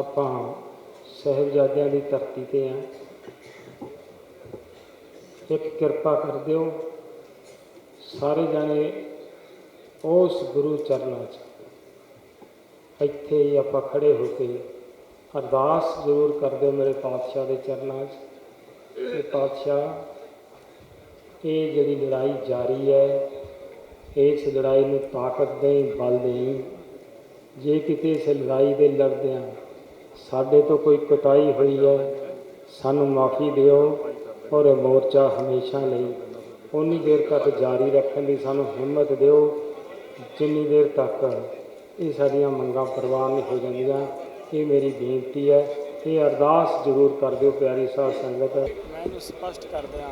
ਆਪਾਂ ਸਹਿਬਜ਼ਾਦਿਆਂ ਦੀ ਧਰਤੀ ਤੇ ਆ। ਇੱਕ ਕਿਰਪਾ ਕਰ ਦਿਓ, ਸਾਰੇ ਜਣੇ ਉਸ ਗੁਰੂ ਚਰਨਾਂ 'ਚ। ਇੱਥੇ ਹੀ ਆਪਾਂ ਖੜੇ ਹੋ ਕੇ ਅਰਦਾਸ ਜ਼ਰੂਰ ਕਰ ਦਿਓ ਮੇਰੇ ਪਾਤਸ਼ਾਹ ਦੇ ਚਰਨਾਂ 'ਚ। ਕਿ ਪਾਤਸ਼ਾਹ, ਇਹ ਜਿਹੜੀ ਲੜਾਈ ਜਾਰੀ ਹੈ, ਇਸ ਲੜਾਈ ਨੂੰ ਤਾਕਤ ਦੇ ਬਲ ਦੇ ਜੇ ਕਿਤੇ ਇਸ ਲੜਾਈ ਦੇ ਲੜਦਿਆਂ ਸਾਡੇ ਤੋਂ ਕੋਈ ਕੁਤਾਈ ਹੋਈ ਹੈ ਸਾਨੂੰ ਮਾਫੀ ਦਿਓ ਔਰ ਇਹ ਮੋਰਚਾ ਹਮੇਸ਼ਾ ਲਈ ਉਨੀ ਦੇਰ ਤੱਕ ਜਾਰੀ ਰੱਖਣ ਦੀ ਸਾਨੂੰ ਹਿੰਮਤ ਦਿਓ ਜਿੰਨੀ ਦੇਰ ਤੱਕ ਇਹ ਸਾਡੀਆਂ ਮੰਗਾਂ ਪ੍ਰਵਾਨ ਨਹੀਂ ਹੋ ਜਾਂਦੀਆਂ। ਇਹ ਮੇਰੀ ਬੇਨਤੀ ਹੈ ਇਹ ਅਰਦਾਸ ਜ਼ਰੂਰ ਕਰ ਦਿਓ ਪਿਆਰੀ ਸਾਧ ਸੰਗਤ। ਮੈਂ ਇਹਨੂੰ ਸਪਸ਼ਟ ਕਰ ਦਿਆਂ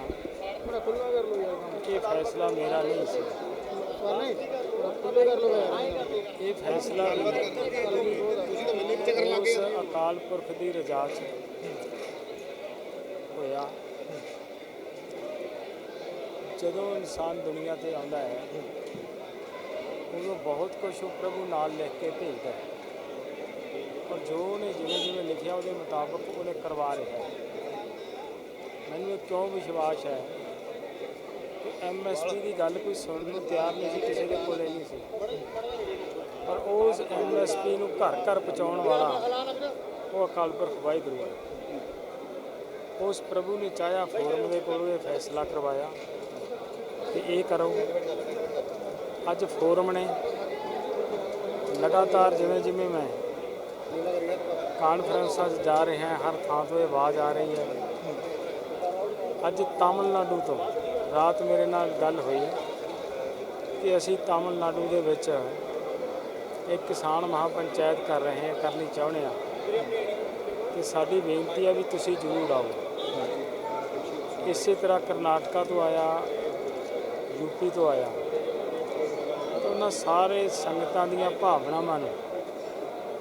ਥੋੜਾ ਖੁੱਲਾ ਕਰ ਲਓ ਯਾਰ ਕਿ ਇਹ ਫੈਸਲਾ ਮੇਰਾ ਨਹੀਂ ਸੀ। ਨਹੀਂ। ਖੁੱਲੇ ਕਰ ਲਓ ਯਾਰ ਇਹ ਫੈਸਲਾ ਤੁਸੀਂ ਤਾਂ ਮੈਨੂੰ ਪਿੱਛੇ ਕਰਨ ਲੱਗੇ ਅਕਾਲ ਪੁਰਖ ਦੀ ਰਜ਼ਾ 'ਚ ਹੋਇਆ। ਜਦੋਂ ਇਨਸਾਨ ਦੁਨੀਆ ਤੇ ਆਉਂਦਾ ਹੈ ਉਦੋਂ ਬਹੁਤ ਕੁਝ ਉਹ ਪ੍ਰਭੂ ਨਾਲ ਲਿਖ ਕੇ ਭੇਜਦਾ ਹੈ। ਔਰ ਜੋ ਉਹਨੇ ਜਿਵੇਂ ਜਿਵੇਂ ਲਿਖਿਆ ਉਹਦੇ ਮੁਤਾਬਕ ਉਹਨੇ ਕਰਵਾ ਰਿਹਾ ਹੈ। ਮੈਨੂੰ ਇਹ ਕਿਉਂ ਵਿਸ਼ਵਾਸ ਹੈ ਕਿ ਐਮਐਸਪੀ ਦੀ ਗੱਲ ਕੋਈ ਸੁਣਨ ਨੂੰ ਤਿਆਰ ਨਹੀਂ ਸੀ, ਕਿਸੇ ਦੇ ਕੋਲੇ ਨਹੀਂ ਸੀ। ਪਰ ਉਸ ਐਮਐਸਪੀ ਨੂੰ ਘਰ ਘਰ ਪਹੁੰਚਾਉਣ ਵਾਲਾ ਉਹ ਅਕਾਲ ਪੁਰਖ ਵਾਹਿਗੁਰੂ ਹੈ। ਉਸ ਪ੍ਰਭੂ ਨੇ ਚਾਹਿਆ ਫੋਰਮ ਦੇ ਕੋਲੋਂ ਇਹ ਫੈਸਲਾ ਕਰਵਾਇਆ ਕਿ ਇਹ ਕਰੋ। ਅੱਜ ਫੋਰਮ ਨੇ ਲਗਾਤਾਰ ਜਿਵੇਂ ਜਿਵੇਂ ਮੈਂ ਕਾਨਫਰੰਸਾਂ 'ਚ ਜਾ ਰਿਹਾ ਹਾਂ ਹਰ ਥਾਂ ਤੋਂ ਇਹ ਆਵਾਜ਼ ਆ ਰਹੀ ਹੈ। ਅੱਜ ਤਾਮਿਲਨਾਡੂ ਤੋਂ ਰਾਤ ਮੇਰੇ ਨਾਲ ਗੱਲ ਹੋਈ ਕਿ ਅਸੀਂ ਤਾਮਿਲਨਾਡੂ ਦੇ ਵਿੱਚ ਇੱਕ ਕਿਸਾਨ ਮਹਾਪੰਚਾਇਤ ਕਰ ਰਹੇ ਹਾਂ ਕਰਨੀ ਚਾਹੁੰਦੇ ਆ ਤੇ ਸਾਡੀ ਬੇਨਤੀ ਹੈ ਵੀ ਤੁਸੀਂ ਜ਼ਰੂਰ ਆਓ। ਇਸੇ ਤਰ੍ਹਾਂ ਕਰਨਾਟਕਾ ਤੋਂ ਆਇਆ ਯੂਪੀ ਤੋਂ ਆਇਆ। ਉਹਨਾਂ ਸਾਰੇ ਸੰਗਤਾਂ ਦੀਆਂ ਭਾਵਨਾਵਾਂ ਨੂੰ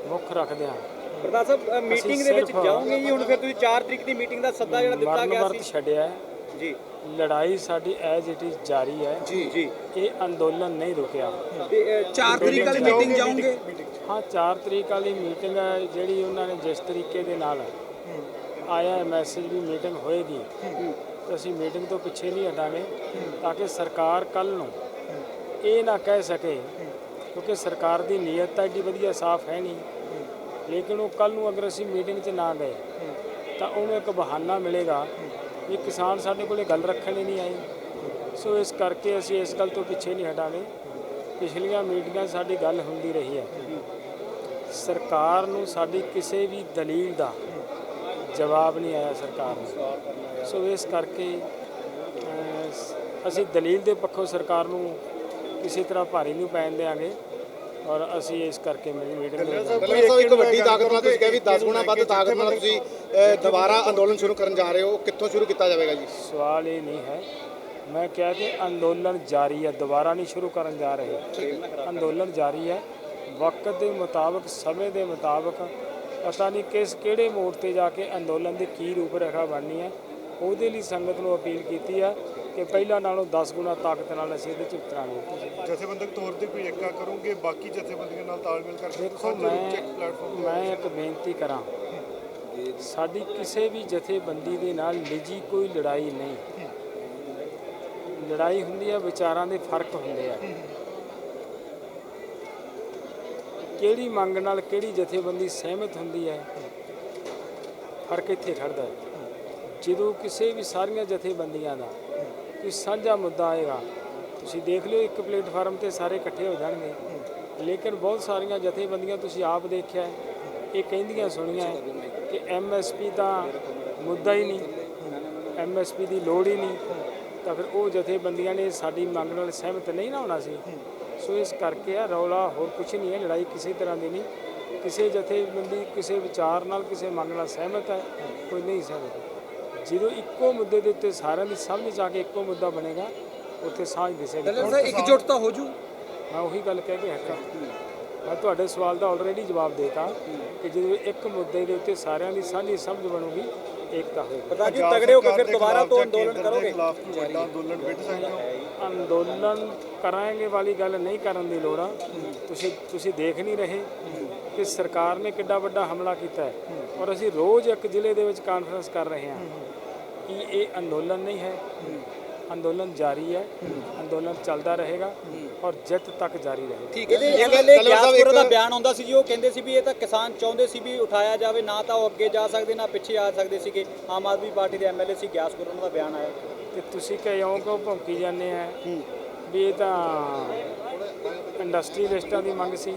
ਮੁੱਖ ਰੱਖਦਿਆਂ ਪ੍ਰਧਾਨ ਸਾਹਿਬ ਮੀਟਿੰਗ ਦੇ ਵਿੱਚ ਜਾਓਗੇ ਜੀ ਹੁਣ ਫਿਰ ਤੁਸੀਂ 4 ਤਰੀਕ ਦੀ ਮੀਟਿੰਗ ਦਾ ਸੱਦਾ ਜਿਹੜਾ ਦਿੱਤਾ ਗਿਆ ਸੀ। ਛੱਡਿਆ ਹੈ। ਜੀ। ਲੜਾਈ ਸਾਡੀ ਐਜ਼ ਇਟ ਇਜ਼ ਜਾਰੀ ਹੈ। ਜੀ ਜੀ। ਇਹ ਅੰਦੋਲਨ ਨਹੀਂ ਰੁਕਿਆ। 4 ਤਰੀਕ ਵਾਲੀ ਮੀਟਿੰਗ ਜਾਓਗੇ। ਹਾਂ 4 ਤਰੀਕ ਵਾਲੀ ਮੀਟਿੰਗ ਹੈ ਜਿਹੜੀ ਉਹਨਾਂ ਨੇ ਜਿਸ ਤਰੀਕੇ ਦੇ ਨਾਲ ਆਇਆ ਹੈ ਮੈਸੇਜ ਵੀ ਮੀਟਿੰਗ ਹੋਏਗੀ। ਤੇ ਅਸੀਂ ਮੀਟਿੰਗ ਤੋਂ ਪਿੱਛੇ ਨਹੀਂ ਹਟਾਂਗੇ ਤਾਂ ਕਿ ਸਰਕਾਰ ਕੱਲ ਨੂੰ ਇਹ ਨਾ ਕਹਿ ਸਕੇ ਕਿਉਂਕਿ ਸਰਕਾਰ ਦੀ ਨੀਅਤ ਤਾਂ ਏਡੀ ਵਧੀਆ ਸਾਫ਼ ਹੈ ਨਹੀਂ। ਲੇਕਿਨ ਉਹ ਕੱਲ ਨੂੰ ਅਗਰ ਅਸੀਂ ਮੀਟਿੰਗ 'ਚ ਨਾ ਗਏ ਤਾਂ ਉਹਨੂੰ ਇੱਕ ਬਹਾਨਾ ਮਿਲੇਗਾ ਵੀ ਕਿਸਾਨ ਸਾਡੇ ਕੋਲੇ ਗੱਲ ਰੱਖਣ ਹੀ ਨਹੀਂ ਆਏ। ਸੋ ਇਸ ਕਰਕੇ ਅਸੀਂ ਇਸ ਗੱਲ ਤੋਂ ਪਿੱਛੇ ਨਹੀਂ ਹਟਾਂਗੇ। ਪਿਛਲੀਆਂ ਮੀਟਿੰਗਾਂ 'ਚ ਸਾਡੀ ਗੱਲ ਹੁੰਦੀ ਰਹੀ ਹੈ। ਸਰਕਾਰ ਨੂੰ ਸਾਡੀ ਕਿਸੇ ਵੀ ਦਲੀਲ ਦਾ ਜਵਾਬ ਨਹੀਂ ਆਇਆ ਸਰਕਾਰ ਨੂੰ। ਸੋ ਇਸ ਕਰਕੇ ਅਸੀਂ ਦਲੀਲ ਦੇ ਪੱਖੋਂ ਸਰਕਾਰ ਨੂੰ ਕਿਸੇ ਤਰ੍ਹਾਂ ਭਾਰੀ ਨਹੀਂ ਪੈਣ ਦੇਵਾਂਗੇ ਔਰ ਅਸੀਂ ਇਸ ਕਰਕੇ ਮੀਟਿੰਗ ਦਲਰ ਸਾਹਿਬ ਇੱਕ ਵੱਡੀ ਤਾਕਤ ਨਾਲ ਤੁਸੀਂ ਕਿਹਾ ਵੀ 10 ਗੁਣਾ ਵੱਧ ਤਾਕਤ ਨਾਲ ਤੁਸੀਂ ਦੁਬਾਰਾ ਅੰਦੋਲਨ ਸ਼ੁਰੂ ਕਰਨ ਜਾ ਰਹੇ ਹੋ ਕਿੱਥੋਂ ਸ਼ੁਰੂ ਕੀਤਾ ਜਾਵੇਗਾ ਜੀ? ਸਵਾਲ ਇਹ ਨਹੀਂ ਹੈ। ਮੈਂ ਕਿਹਾ ਕਿ ਅੰਦੋਲਨ ਜਾਰੀ ਹੈ ਦੁਬਾਰਾ ਨਹੀਂ ਸ਼ੁਰੂ ਕਰਨ ਜਾ ਰਹੇ। ਅੰਦੋਲਨ ਜਾਰੀ ਹੈ। ਵਕਤ ਦੇ ਮੁਤਾਬਕ ਸਮੇਂ ਦੇ ਮੁਤਾਬਕ ਪਤਾ ਨਹੀਂ ਕਿਸ ਕਿਹੜੇ ਮੋੜ ਤੇ ਜਾ ਕੇ ਅੰਦੋਲਨ ਦੀ ਕੀ ਰੂਪਰੇਖਾ ਬਣਨੀ ਹੈ। ਉਹਦੇ ਲਈ ਸੰਗਤ ਨੂੰ ਅਪੀਲ ਕੀਤੀ ਹੈ ਕਿ ਪਹਿਲਾਂ ਨਾਲੋਂ 10 ਗੁਣਾ ਤਾਕਤ ਨਾਲ ਅਸੀਂ ਇਹਦੇ ਚ ਉਤਰਾਂਗੇ। ਜਥੇਬੰਦਕ ਤੌਰ ਤੇ ਕੋਈ ਏਕਾ ਕਰੋਗੇ ਬਾਕੀ ਜਥੇਬੰਦੀਆਂ ਨਾਲ ਤਾਲਮੇਲ ਕਰਕੇ ਦੇਖੋ ਮੈਂ ਇੱਕ ਮੈਂ ਇੱਕ ਬੇਨਤੀ ਕਰਾਂ ਸਾਡੀ ਕਿਸੇ ਵੀ ਜਥੇਬੰਦੀ ਦੇ ਨਾਲ ਨਿੱਜੀ ਕੋਈ ਲੜਾਈ ਨਹੀਂ। ਲੜਾਈ ਹੁੰਦੀ ਹੈ ਵਿਚਾਰਾਂ ਦੇ ਫ਼ਰਕ ਹੁੰਦੇ ਆ। ਕਿਹੜੀ ਮੰਗ ਨਾਲ ਕਿਹੜੀ ਜਥੇਬੰਦੀ ਸਹਿਮਤ ਹੁੰਦੀ ਹੈ ਫ਼ਰਕ ਇੱਥੇ ਖੜਦਾ ਹੈ। ਜਦੋਂ ਕਿਸੇ ਵੀ ਸਾਰੀਆਂ ਜਥੇਬੰਦੀਆਂ ਦਾ ਕੋਈ ਸਾਂਝਾ ਮੁੱਦਾ ਆਏਗਾ, ਤੁਸੀਂ ਦੇਖ ਲਿਓ ਇੱਕ ਪਲੇਟਫਾਰਮ ਤੇ ਸਾਰੇ ਇਕੱਠੇ ਹੋ ਜਾਣਗੇ। ਲੇਕਿਨ ਬਹੁਤ ਸਾਰੀਆਂ ਜਥੇਬੰਦੀਆਂ ਤੁਸੀਂ ਆਪ ਦੇਖਿਆ, ਇਹ ਕਹਿੰਦੀਆਂ ਸੁਣੀਆਂ ਹੈ ਕਿ ਐਮਐਸਪੀ ਤਾਂ ਮੁੱਦਾ ਹੀ ਨਹੀਂ ਐਮਐਸਪੀ ਦੀ ਲੋੜ ਹੀ ਨਹੀਂ। ਤਾਂ ਫਿਰ ਉਹ ਜਥੇਬੰਦੀਆਂ ਨੇ ਸਾਡੀ ਮੰਗ ਨਾਲ ਸਹਿਮਤ ਨਹੀਂ ਨਾ ਹੋਣਾ ਸੀ। ਸੋ ਇਸ ਕਰਕੇ ਆ ਰੌਲਾ ਹੋਰ ਕੁਝ ਨਹੀਂ ਹੈ, ਲੜਾਈ ਕਿਸੇ ਤਰ੍ਹਾਂ ਦੀ ਨਹੀਂ। ਕਿਸੇ ਜਥੇਬੰਦੀ, ਕਿਸੇ ਵਿਚਾਰ ਨਾਲ, ਕਿਸੇ ਮੰਗ ਨਾਲ ਸਹਿਮਤ ਹੈ, ਕੋਈ ਨਹੀਂ ਸਹਿਮਤ। ਜਦੋਂ ਇੱਕੋ ਮੁੱਦੇ ਦੇ ਉੱਤੇ ਸਾਰਿਆਂ ਦੀ ਸਮਝ ਆ ਕੇ ਇੱਕੋ ਮੁੱਦਾ ਬਣੇਗਾ ਉੱਥੇ ਸਾਂਝ ਦਿਸੇਗੀ। ਦਲਰ ਸਾਹਿਬ ਇਕਜੁੱਟਤਾ ਹੋ ਜੂ ਮੈਂ ਉਹੀ ਗੱਲ ਕਹਿ ਕੇ ਹਟਾ ਮੈਂ ਤੁਹਾਡੇ ਸਵਾਲ ਦਾ ਆਲਰੇਡੀ ਜਵਾਬ ਦੇਤਾ ਕਿ ਜਦੋਂ ਇੱਕ ਮੁੱਦੇ ਦੇ ਉੱਤੇ ਸਾਰਿਆਂ ਦੀ ਸਾਂਝੀ ਸਮਝ ਬਣੂਗੀ ਏਕਤਾ ਹੋਏਗੀ ਜੀ ਤਗੜੇ ਹੋ ਕੇ ਫਿਰ ਦੁਬਾਰਾ ਤੋਂ ਅੰਦੋਲਨ ਕਰੋਗੇ? ਖਿਲਾਫ ਕੋਈ ਵੱਡਾ ਅੰਦੋਲਨ ਵਿੱਢ ਸਕਦੇ ਹੋ। ਅੰਦੋਲਨ ਕਰਾਂਗੇ ਵਾਲੀ ਗੱਲ ਨਹੀਂ ਕਰਨ ਦੀ ਲੋੜ ਆ। ਤੁਸੀਂ ਤੁਸੀਂ ਦੇਖ ਨਹੀਂ ਰਹੇ। ਕਿ ਸਰਕਾਰ ਨੇ ਕਿੱਡਾ ਵੱਡਾ ਹਮਲਾ ਕੀਤਾ ਹੈ ਔਰ ਅਸੀਂ ਰੋਜ਼ ਇੱਕ ਜ਼ਿਲ੍ਹੇ ਦੇ ਵਿੱਚ ਕਾਨਫਰੰਸ ਕਰ ਰਹੇ ਹਾਂ ਕਿ ਇਹ ਅੰਦੋਲਨ ਨਹੀਂ ਹੈ। ਅੰਦੋਲਨ ਜਾਰੀ ਹੈ। ਅੰਦੋਲਨ ਚੱਲਦਾ ਰਹੇਗਾ ਔਰ ਜਿੱਤ ਤੱਕ ਜਾਰੀ ਰਹੇਗਾ। ਠੀਕ ਹੈ। ਐਮਐਲਏ ਗਿਆਸਪੁਰ ਦਾ ਬਿਆਨ ਆਉਂਦਾ ਸੀ ਜੀ ਉਹ ਕਹਿੰਦੇ ਸੀ ਵੀ ਇਹ ਤਾਂ ਕਿਸਾਨ ਚਾਹੁੰਦੇ ਸੀ ਵੀ ਉਠਾਇਆ ਜਾਵੇ ਨਾ ਤਾਂ ਉਹ ਅੱਗੇ ਜਾ ਸਕਦੇ ਨਾ ਪਿੱਛੇ ਆ ਸਕਦੇ ਸੀਗੇ। ਆਮ ਆਦਮੀ ਪਾਰਟੀ ਦੇ ਐਮਐਲਏ ਸੀ ਗਿਆਸਪੁਰ ਉਹਨਾਂ ਦਾ ਬਿਆਨ ਆਇਆ। ਤੇ ਤੁਸੀਂ ਕਿਉਂ ਕੋ ਭੌਂਕੀ ਜਾਂਦੇ ਆ ਵੀ ਇਹ ਤਾਂ ਇੰਡਸਟਰੀਲਿਸਟਾਂ ਦੀ ਮੰਗ ਸੀ।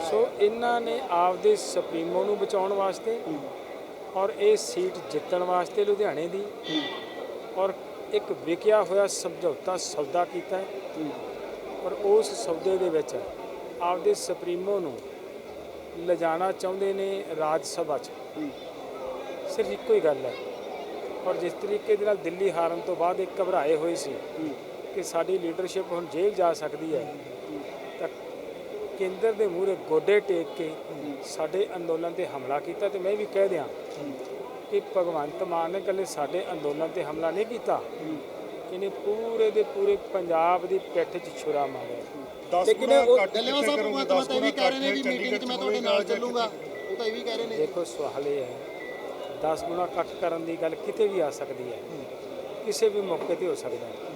ਸੋ ਇਹਨਾਂ ਨੇ ਆਪਦੇ ਸੁਪਰੀਮੋ ਨੂੰ ਬਚਾਉਣ ਵਾਸਤੇ ਔਰ ਇਹ ਸੀਟ ਜਿੱਤਣ ਵਾਸਤੇ ਲੁਧਿਆਣੇ ਦੀ ਔਰ ਇੱਕ ਵਿਕਿਆ ਹੋਇਆ ਸਮਝੌਤਾ ਸੌਦਾ ਕੀਤਾ ਹੈ। ਔਰ ਉਸ ਸੌਦੇ ਦੇ ਵਿੱਚ ਆਪਦੇ ਸੁਪਰੀਮੋ ਨੂੰ ਲਿਜਾਣਾ ਚਾਹੁੰਦੇ ਨੇ ਰਾਜ ਸਭਾ 'ਚ। ਸਿਰਫ ਇੱਕੋ ਹੀ ਗੱਲ ਹੈ। ਔਰ ਜਿਸ ਤਰੀਕੇ ਦੇ ਨਾਲ ਦਿੱਲੀ ਹਾਰਨ ਤੋਂ ਬਾਅਦ ਇੱਕ ਘਬਰਾਏ ਹੋਏ ਸੀ ਕਿ ਸਾਡੀ ਲੀਡਰਸ਼ਿਪ ਹੁਣ ਜੇਲ੍ਹ ਜਾ ਸਕਦੀ ਹੈ, ਤਾਂ ਕੇਂਦਰ ਦੇ ਮੂਹਰੇ ਗੋਡੇ ਟੇਕ ਕੇ ਸਾਡੇ ਅੰਦੋਲਨ ਤੇ ਹਮਲਾ ਕੀਤਾ ਤੇ ਮੈਂ ਵੀ ਕਹਿ ਦਿਆਂ ਕਿ ਭਗਵੰਤ ਮਾਨ ਨੇ ਇਕੱਲੇ ਸਾਡੇ ਅੰਦੋਲਨ ਤੇ ਹਮਲਾ ਨਹੀਂ ਕੀਤਾ। ਇਹਨੇ ਪੂਰੇ ਦੇ ਪੂਰੇ ਪੰਜਾਬ ਦੀ ਪਿੱਠ 'ਚ ਛੁਰਾ ਮਾਰਿਆ। 10 ਲੇਕਿਨ ਉਹ ਪਿੱਛੇ ਸਾਹਿਬ ਭਗਵੰਤ ਮਾਨ 10 ਤਾਂ ਇਹ ਵੀ ਕਹਿ ਰਹੇ ਨੇ ਵੀ ਮੀਟਿੰਗ 'ਚ ਮੈਂ ਤੁਹਾਡੇ ਨਾਲ ਚੱਲੂਗਾ। ਉਹ ਤਾਂ ਇਹ ਵੀ ਕਹਿ ਰਹੇ ਨੇ। ਦੇਖੋ ਸਵਾਲ ਇਹ ਹੈ 10 ਗੁਣਾ ਇਕੱਠ ਕਰਨ ਦੀ ਗੱਲ ਕਿਤੇ ਵੀ ਆ ਸਕਦੀ ਹੈ। ਕਿਸੇ ਵੀ ਮੌਕੇ ਤੇ ਹੋ ਸਕਦਾ ਹੈ।